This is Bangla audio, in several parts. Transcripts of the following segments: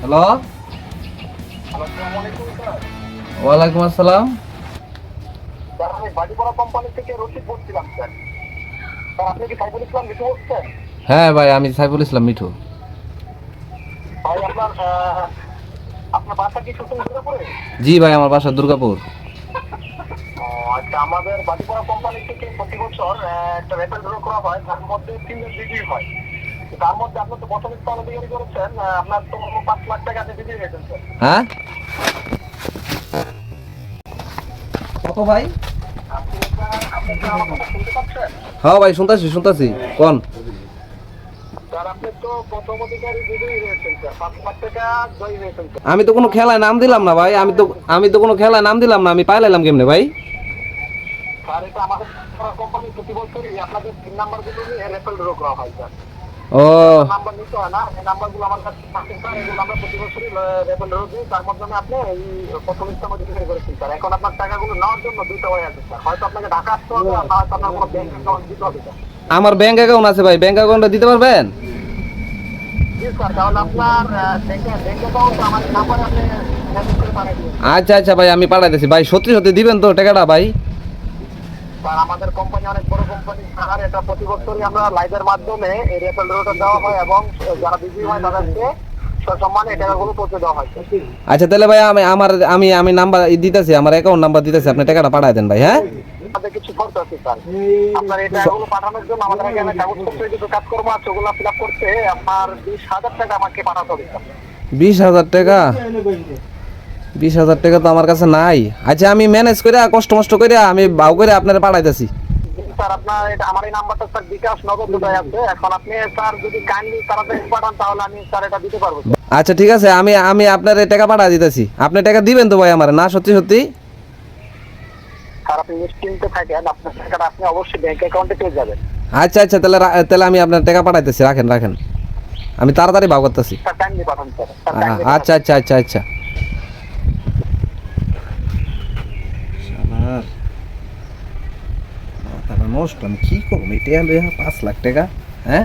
হ্যালো? ওয়ালাইকুম আসসালাম। স্যার আমি বাড়িপাড়া কোম্পানি থেকে রশিদ বলছিলাম স্যার। স্যার আপনি কি সাইফুল ইসলাম মিঠু বলছেন হ্যাঁ ভাই আমি সাইফুল ইসলাম মিঠু। ভাই আপনার আপনার বাসা কি করে জি ভাই আমার বাসা দুর্গাপুর। আচ্ছা আমাদের বাড়িপাড়া কোম্পানি থেকে প্রতি বছর একটা রেপেল ড্র করা হয় তার মধ্যে তিনজন বিক্রি হয়। তার মধ্যে আপনি তো প্রথম স্থান অধিকারী করেছেন আপনার তো হ্যাঁ? কত ভাই? হ্যাঁ ভাই শুনতাছি শুনতাছি। কোন? আমি তো কোনো খেলায় নাম দিলাম না ভাই আমি তো আমি তো কোনো খেলায় নাম দিলাম না আমি পাইলাম কেমনে ভাই? স্যার এটা আমাদের কোম্পানি প্রতি বছরই আপনাদের তিন নিয়ে রেফেল ড্র করা হয় স্যার। ও নাম্বার নিতে হয় না এই নাম্বারগুলো আমার কাছে থাকে স্যার এগুলো আমরা প্রতি বছরই রেফেল ড্র দিই তার মাধ্যমে আপনি এই প্রথম স্থান অধিকারী করেছেন স্যার এখন আপনার টাকাগুলো নেওয়ার জন্য দুইটা ওয়ে আছে স্যার হয়তো আপনাকে ঢাকা আসতে হবে আর হয়তো আপনার কোনো ব্যাংক অ্যাকাউন্ট দিতে হবে আমার ব্যাংক অ্যাকাউন্ট আছে ভাই ব্যাংক অ্যাকাউন্টটা দিতে পারবেন আচ্ছা আচ্ছা ভাই আমি পাঠাইতেছি ভাই সত্যি সত্যি দিবেন তো টাকাটা ভাই স্যার আমাদের কোম্পানি অনেক বড় কোম্পানি স্যার এটা প্রতি বছরই আমরা লাইভের মাধ্যমে এই দেওয়া হয় এবং যারা বিক্রি হয় তাদেরকে আচ্ছা তাহলে ভাই আমি আমার আমি আমি নাম্বার দিতেছি আমার অ্যাকাউন্ট নাম্বার দিতেছি আপনি টাকাটা পাঠাই দেন ভাই হ্যাঁ? কিছু খরচ আছে স্যার। আপনার এই টাকাগুলো পাঠানোর জন্য আমাদের এখানে কাগজপত্র কিছু কাজকর্ম আছে ওগুলো ফিল আপ করতে আপনার বিশ হাজার টাকা আমাকে পাঠাতে হবে বিশ হাজার টাকা? বিশ হাজার টাকা তো আমার কাছে নাই। আচ্ছা আমি ম্যানেজ করে কষ্ট মষ্ট করে আমি বাউ করে আপনারা পাঠাইতেছি। স্যার আপনার আমার এই নাম্বারটা স্যার বিকাশ নগদ দুটাই আছে। এখন আপনি স্যার যদি কাইন্ডলি তাড়াতাড়ি পাঠান তাহলে আমি স্যার এটা দিতে পারব আচ্ছা ঠিক আছে আমি আমি আপনার টাকা পাঠা দিতেছি। আপনি টাকা দিবেন তো ভাই আমার না সত্যি সত্যি? স্যার আপনি নিশ্চিন্তে থাকেন আপনার টাকাটা আপনি অবশ্যই ব্যাংক অ্যাকাউন্টে পেয়ে যাবেন। আচ্ছা আচ্ছা তাহলে তাহলে আমি আপনার টাকা পাঠাইতেছি রাখেন রাখেন। আমি তাড়াতাড়ি ভাব করতেছি। আচ্ছা আচ্ছা আচ্ছা আচ্ছা। শালার মাথাটা নষ্ট আমি কি করব? এটা লইয়া পাঁচ লাখ টাকা হ্যাঁ?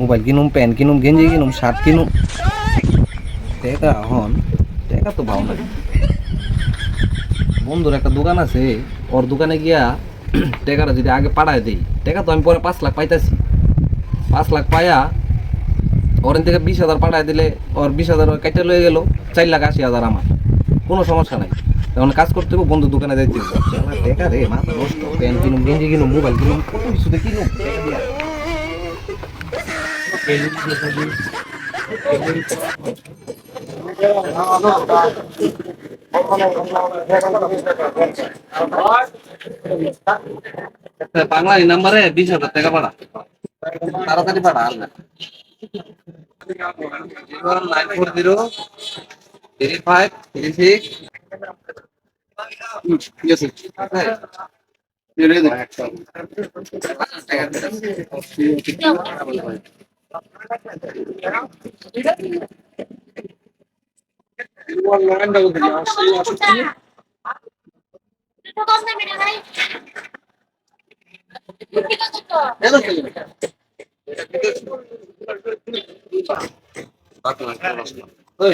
মোবাইল কিনুম, প্যান্ট কিনুম, গেঞ্জি কিনুম, শার্ট কিনুম। টাকা হন, টাকা তো ভাও না বন্ধুর একটা দোকান আছে, ওর দোকানে গিয়া টাকাটা যদি আগে পাঠায় দেই, টাকা তো আমি পরে পাঁচ লাখ পাইতাছি। পাঁচ লাখ পাইয়া ওর থেকে বিশ হাজার পাঠায় দিলে ওর বিশ হাজার কেটে লয়ে গেল, চার লাখ আশি হাজার আমার। কোনো সমস্যা নাই। তখন কাজ করতে হবে বন্ধু দোকানে যাইতে হবে টাকা রে, মাথা নষ্ট, প্যান্ট কিনুম, গেঞ্জি কিনুম, মোবাইল কিনুম, কত কিনুম টাকা দিয়া। একটা বাংলা নাম্বারে বিশ হাজার টাকা পাঠা তাড়াতাড়ি পাঠা আল্লাহ nine four zero, three five three six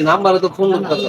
নাম্বারে তো ফোন করতে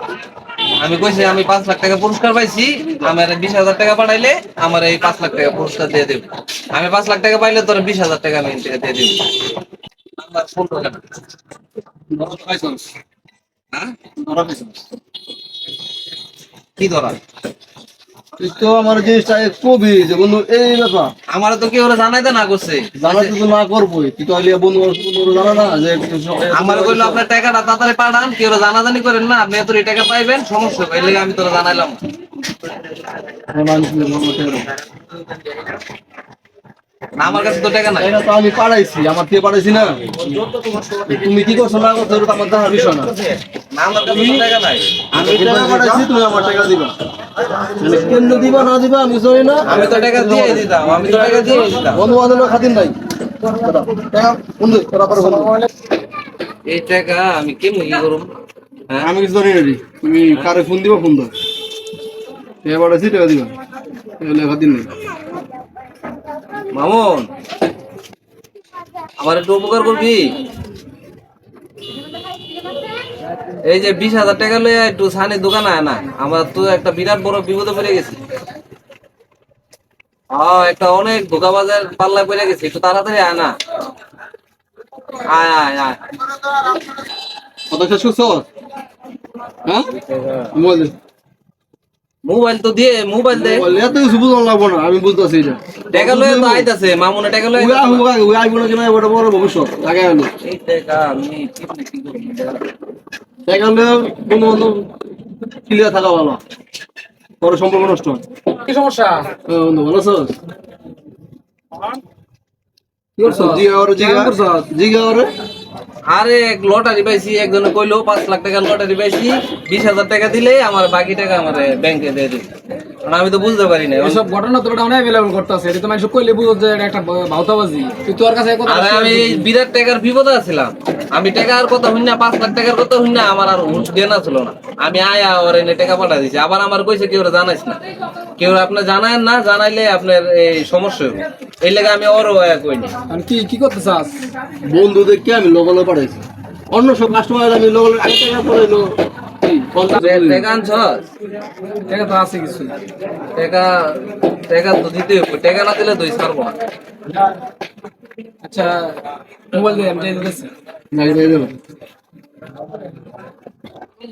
আমি কইছি আমি পাঁচ লাখ টাকা পুরস্কার পাইছি আমার বিশ হাজার টাকা পাঠাইলে আমার এই পাঁচ লাখ টাকা পুরস্কার দিয়ে দেব। আমি পাঁচ লাখ টাকা পাইলে তোর বিশ হাজার টাকা আমি দিয়ে দেব। আমার ফোন। হ্যাঁ? কি ধরা? তো আমার জিনিসটা কবি যে বন্ধু এই ব্যাপার। আমার তো কেউ জানাইতে না করছে। জানা তো না করবোই। তুই তো আলিয়া বন্ধু বন্ধু জানা না যে আমার কইলো আপনার টাকাটা তাড়াতাড়ি পাঠান কেউ জানাজানি করেন না আপনি এত টাকা পাইবেন সমস্যা হবে। এই আমি তোরা জানাইলাম। না। না আমার কাছে তো টাকা নাই। তো আমি পাঠাইছি আমার পাঠাইছি না। তুমি কি করছ না করছ আমার দেখার বিষয় না। না আমার কাছে তো টাকা নাই। আমি টাকা পাঠাইছি তুমি আমার টাকা দিবা। দিবা না দিবা আমি জানি না। আমি তো টাকা দিয়ে দিতাম আমি তো টাকা দিয়ে দিতাম। বন্ধু বান্ধবের খাতির নাই। বন্ধু তোরা পরে বন্ধু। এই টাকা আমি কেমন কি করব? হ্যাঁ? আমি কিছু জানি না তুমি কারে ফোন দিবা ফোন দাও। টাকা দিবা। এগুলো খাতির নেই। মামুন আমার একটু উপকার করবি? এই যে বিশ হাজার টাকা লইয়া একটু সানি দোকান আয় না আমার তো একটা বিরাট বড় বিপদে পড়ে গেছি। হ্যাঁ একটা অনেক ধোকাবাজের পাল্লায় পড়ে গেছি একটু তাড়াতাড়ি আয় না। আয় আয় আয়। হ্যাঁ? মোবাইল মোবাইল তো দিয়ে মোবাইল দে। এত কিছু বুঝলাম লাগবো না আমি বুঝতেছি এটা। টাকা লইয়া তো আইতাছে মামুনে টাকা লইয়া ওই আইবো ওই আইবো না কিনা ওটা বড় ভবিষ্যৎ আগে আলো এই টাকা আমি কেমনে কি করব? টাকা কোনো ক্লিয়ার থাকা ভালো। পরে সম্পর্ক নষ্ট কি সমস্যা? বন্ধু ভালো আছো? কি করছ? জিগা ওরে জিগা। করছ? জিগা ওরে। আরে এক লটারি পাইছি একজনে কইলো পাঁচ লাখ টাকা লটারি পাইছি বিশ হাজার টাকা দিলে আমার বাকি টাকা আমার ব্যাংকে দিয়ে কারণ আমি তো বুঝতে পারি না এসব ঘটনা তোর অনেক অ্যাভেলেবল করতেছে। এটা তো মানুষ কইলে বুঝো যে এটা একটা ভাওতাবাজি তুই তোর কাছে কথা আরে আমি বিরাট টাকার বিপদে আছিলাম। আমি টাকার কথা শুনি না পাঁচ লাখ টাকার কথা শুনি না আমার আর হুঁশ জ্ঞান ছিল না। আমি আয়া ওর এনে টাকা পাঠা দিছি। আবার আমার কইছে কেউ জানাইস না। কেউ আপনি জানায় না জানাইলে আপনার এই সমস্যা হবে। এই লেগে আমি ওরও আয়া কইনি আমি কি কি করতে চাস? বন্ধুদেরকে আমি লগলে পাঠাইছি। অন্য সব কাস্টমার আমি লগলে আগে টাকা টাকা আনছস টাকা তো আছে কিছু টাকা টাকা তো দিতে হবে। টাকা না দিলে তুই ছাড়বো না। আচ্ছা মোবাইল দিয়ে আমি দিতেছি।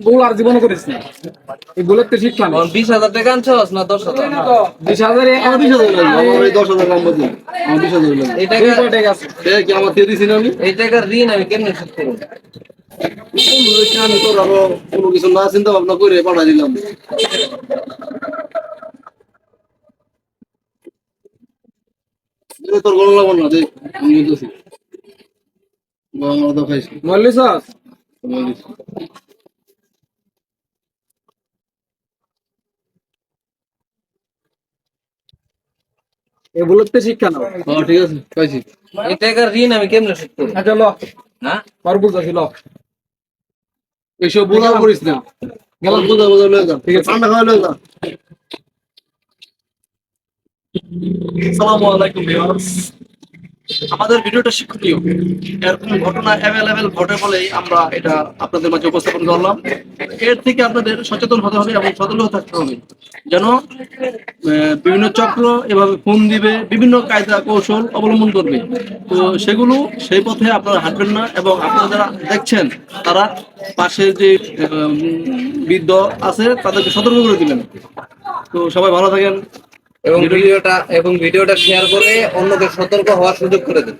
নাই। আর জীবনে করিস না। এই তো নেই। বিশ হাজার টাকা আনছস না দশ হাজার? বিশ হাজার বিশ দশ হাজার গ্রাম বদল বিশ হাজার লাগবে। এই টাকা টাকা আছে? সে কি আমার দিয়ে দিছি না আমি? এই টাকার ঋণ আমি কেমনে শোধ করব? আমি তোর আরও কোনো কিছু না চিন্তা ভাবনা করে পাঠাই দিলাম। তোর গরম লাগবে না দেখ আমি বলতেছি। আমার তো খাইছি মল্লি চাস বলিস। এই ভুলের তো শিক্ষা নাও। হ্যাঁ ঠিক আছে খাইছি এই টাকার ঋণ আমি কেমনে শোধ করব? আচ্ছা ল। হ্যাঁ? আর বুঝতেছি ল। এইসব বোঝা করিস না। গেলাম বোঝা বোঝা লয়ে যা। ঠিক আছে। ঠান্ডা খাওয়া লয়ে যা। আসসালামু আলাইকুম ভিউয়ার্স আমাদের ভিডিওটা শিক্ষণীয় এরকম ঘটনা অ্যাভেলেবেল ঘটে বলেই আমরা এটা আপনাদের মাঝে উপস্থাপন করলাম। এর থেকে আপনাদের সচেতন হতে হবে এবং সতর্ক থাকতে হবে। যেন বিভিন্ন চক্র এভাবে ফোন দিবে, বিভিন্ন কায়দা কৌশল অবলম্বন করবে। তো সেগুলো সেই পথে আপনারা হাঁটবেন না এবং আপনারা যারা দেখছেন, তারা পাশে যে বৃদ্ধ আছে, তাদেরকে সতর্ক করে দিবেন। তো সবাই ভালো থাকেন। এবং ভিডিওটা এবং ভিডিওটা শেয়ার করে অন্যকে সতর্ক হওয়ার সুযোগ করে দেন